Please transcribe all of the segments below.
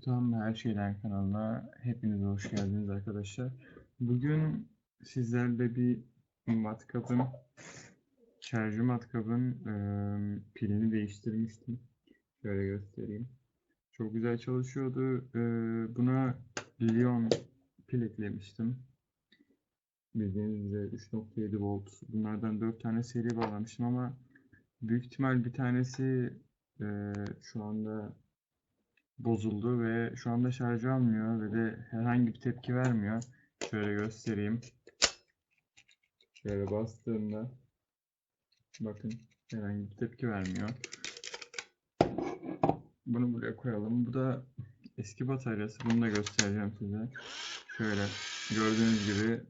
Tutan Her Şeyden kanalına hepiniz hoş geldiniz arkadaşlar. Bugün sizlerle bir matkapın, şarjı matkapın eee, pilini değiştirmiştim. Şöyle göstereyim. Çok güzel çalışıyordu. Eee, buna Lyon pil eklemiştim. Bildiğiniz üzere 3.7 volt. Bunlardan 4 tane seri bağlamıştım ama büyük ihtimal bir tanesi eee, şu anda bozuldu ve şu anda şarj almıyor ve de herhangi bir tepki vermiyor. Şöyle göstereyim. Şöyle bastığımda bakın herhangi bir tepki vermiyor. Bunu buraya koyalım. Bu da eski bataryası. Bunu da göstereceğim size. Şöyle gördüğünüz gibi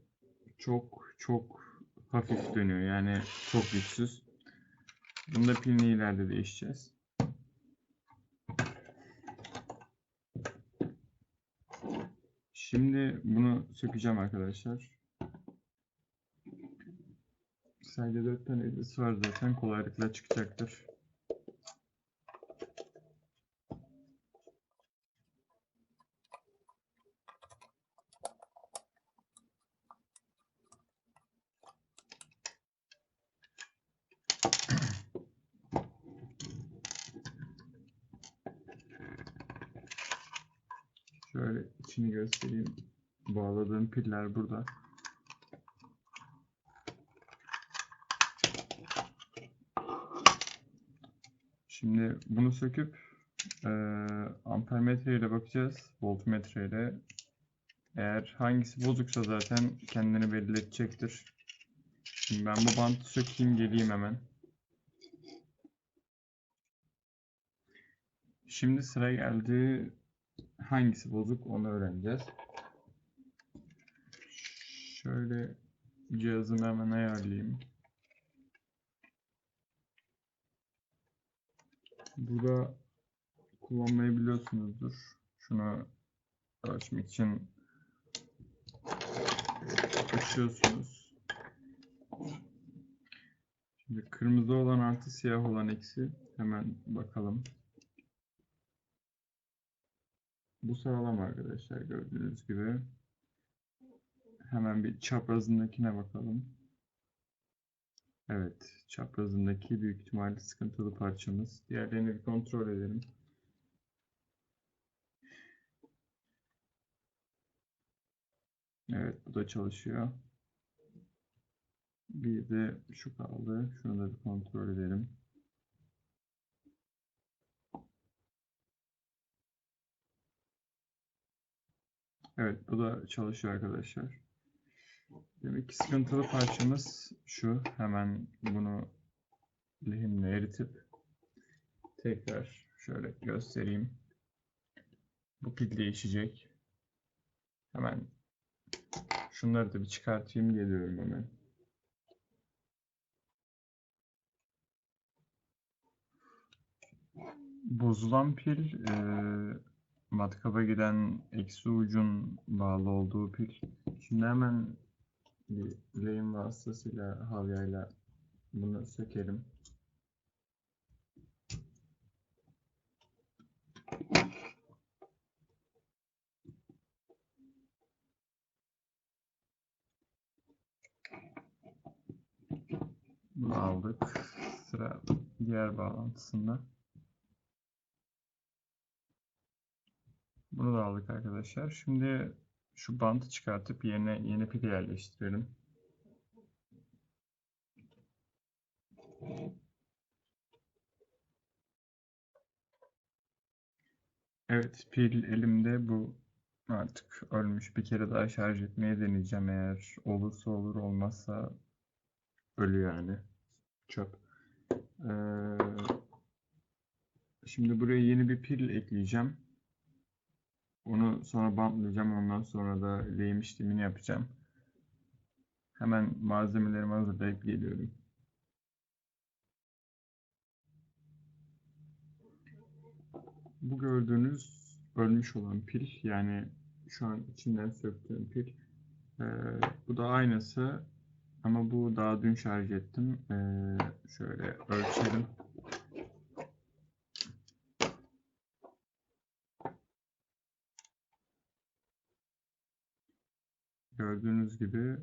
çok çok hafif dönüyor. Yani çok güçsüz. Bunu da pilini ileride değişeceğiz. Şimdi bunu sökeceğim arkadaşlar. Sadece 4 tane elbise var zaten kolaylıkla çıkacaktır. Şöyle içini göstereyim. Bağladığım piller burada. Şimdi bunu söküp eee ampermetre ile bakacağız. Voltmetre ile. Eğer hangisi bozuksa zaten kendini belirletecektir. Şimdi ben bu bantı sökeyim geleyim hemen. Şimdi sıra geldi hangisi bozuk onu öğreneceğiz. Şöyle cihazımı hemen ayarlayayım. Burada kullanmayı biliyorsunuzdur. Şunu ölçmek için açıyorsunuz. Şimdi kırmızı olan artı siyah olan eksi. Hemen bakalım. Bu sağlam arkadaşlar gördüğünüz gibi. Hemen bir çaprazındakine bakalım. Evet, çaprazındaki büyük ihtimalle sıkıntılı parçamız. Diğerlerini bir kontrol edelim. Evet, bu da çalışıyor. Bir de şu kaldı. Şunu da bir kontrol edelim. Evet, bu da çalışıyor arkadaşlar. Demek ki sıkıntılı parçamız şu. Hemen bunu lehimle eritip tekrar şöyle göstereyim. Bu pil değişecek. Hemen şunları da bir çıkartayım geliyorum hemen. Bozulan pil eee matkaba giden eksi ucun bağlı olduğu pil. Şimdi hemen bir lehim vasıtasıyla havyayla bunu sökelim. Bunu aldık. Sıra diğer bağlantısında. Bunu da aldık arkadaşlar. Şimdi şu bantı çıkartıp yerine yeni pil yerleştirelim. Evet pil elimde bu artık ölmüş. Bir kere daha şarj etmeye deneyeceğim eğer olursa olur olmazsa ölü yani. Çöp. Ee, şimdi buraya yeni bir pil ekleyeceğim. Onu sonra bantlayacağım. Ondan sonra da lehim işlemini yapacağım. Hemen malzemelerimi hazırlayıp geliyorum. Bu gördüğünüz ölmüş olan pil. Yani şu an içinden söktüğüm pil. Ee, bu da aynısı. Ama bu daha dün şarj ettim. Ee, şöyle ölçelim. Gördüğünüz gibi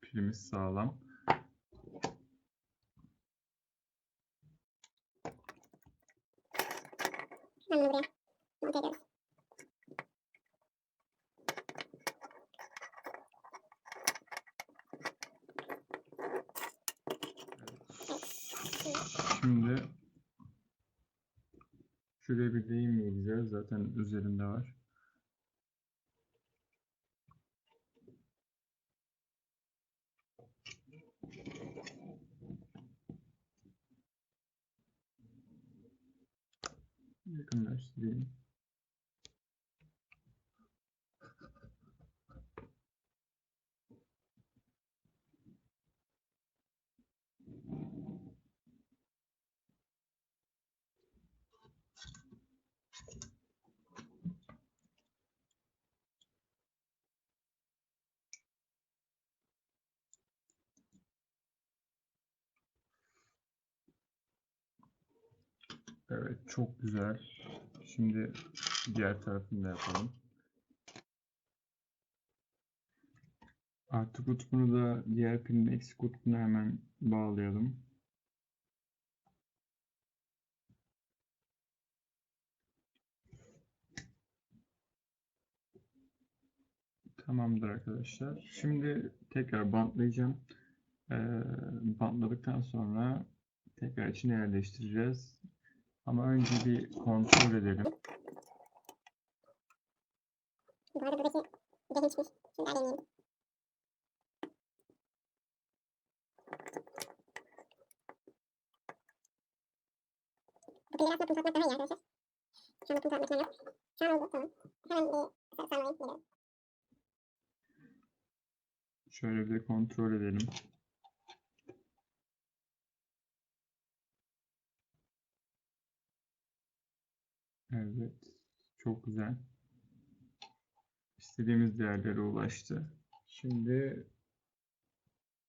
pilimiz sağlam. Ben bunu buraya monte ediyoruz. Şimdi şuraya bir deyim yiyeceğiz. Zaten üzerinde var. Yakınlaştırayım. Evet, çok güzel. Şimdi diğer tarafını da yapalım. Artı kutbunu da diğer pilin eksi kutbuna hemen bağlayalım. Tamamdır arkadaşlar. Şimdi tekrar bantlayacağım. Ee, bantladıktan sonra tekrar içine yerleştireceğiz. Ama önce bir kontrol edelim. Bu arada buradaki de hiçmiş. Şimdi daha deneyeyim. Bu pilleri aslında pul takmak daha iyi arkadaşlar. Şu anda pul takmak yok. Şu an oldu tamam. Hemen bir sa- sarmayı geliyorum. Şöyle bir kontrol edelim. Evet, çok güzel. İstediğimiz değerlere ulaştı. Şimdi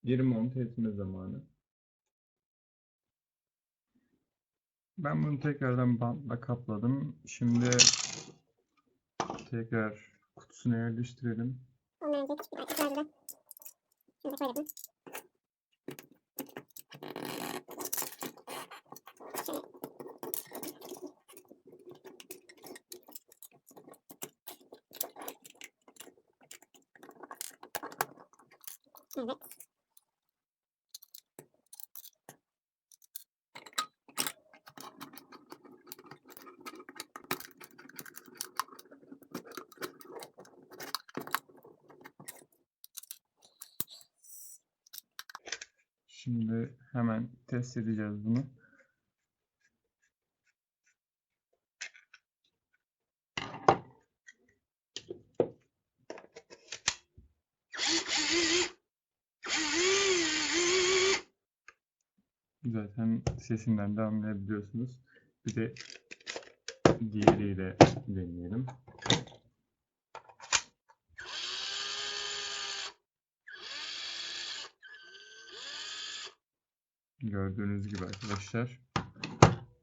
geri monte etme zamanı. Ben bunu tekrardan bantla kapladım. Şimdi tekrar kutusuna yerleştirelim. Önce küçük. Evet. Şimdi hemen test edeceğiz bunu. Zaten sesinden de anlayabiliyorsunuz. Bir de diğeriyle deneyelim. Gördüğünüz gibi arkadaşlar.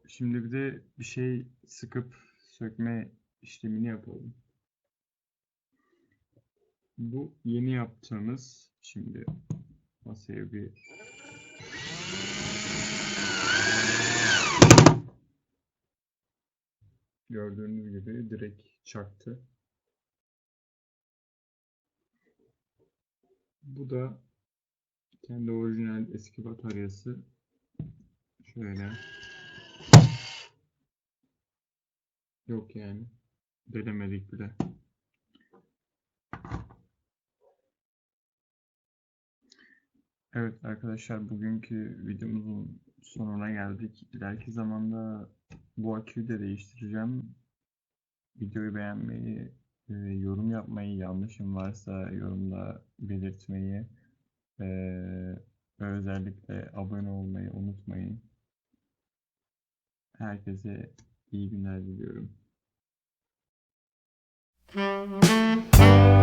Şimdi bir de bir şey sıkıp sökme işlemini yapalım. Bu yeni yaptığımız şimdi masaya bir gördüğünüz gibi direkt çaktı. Bu da kendi orijinal eski bataryası. Şöyle. Yok yani. Denemedik bile. Evet arkadaşlar bugünkü videomuzun sonuna geldik. İleriki zamanda bu aküyü de değiştireceğim. Videoyu beğenmeyi, e, yorum yapmayı, yanlışım varsa yorumda belirtmeyi e, ve özellikle abone olmayı unutmayın. Herkese iyi günler diliyorum.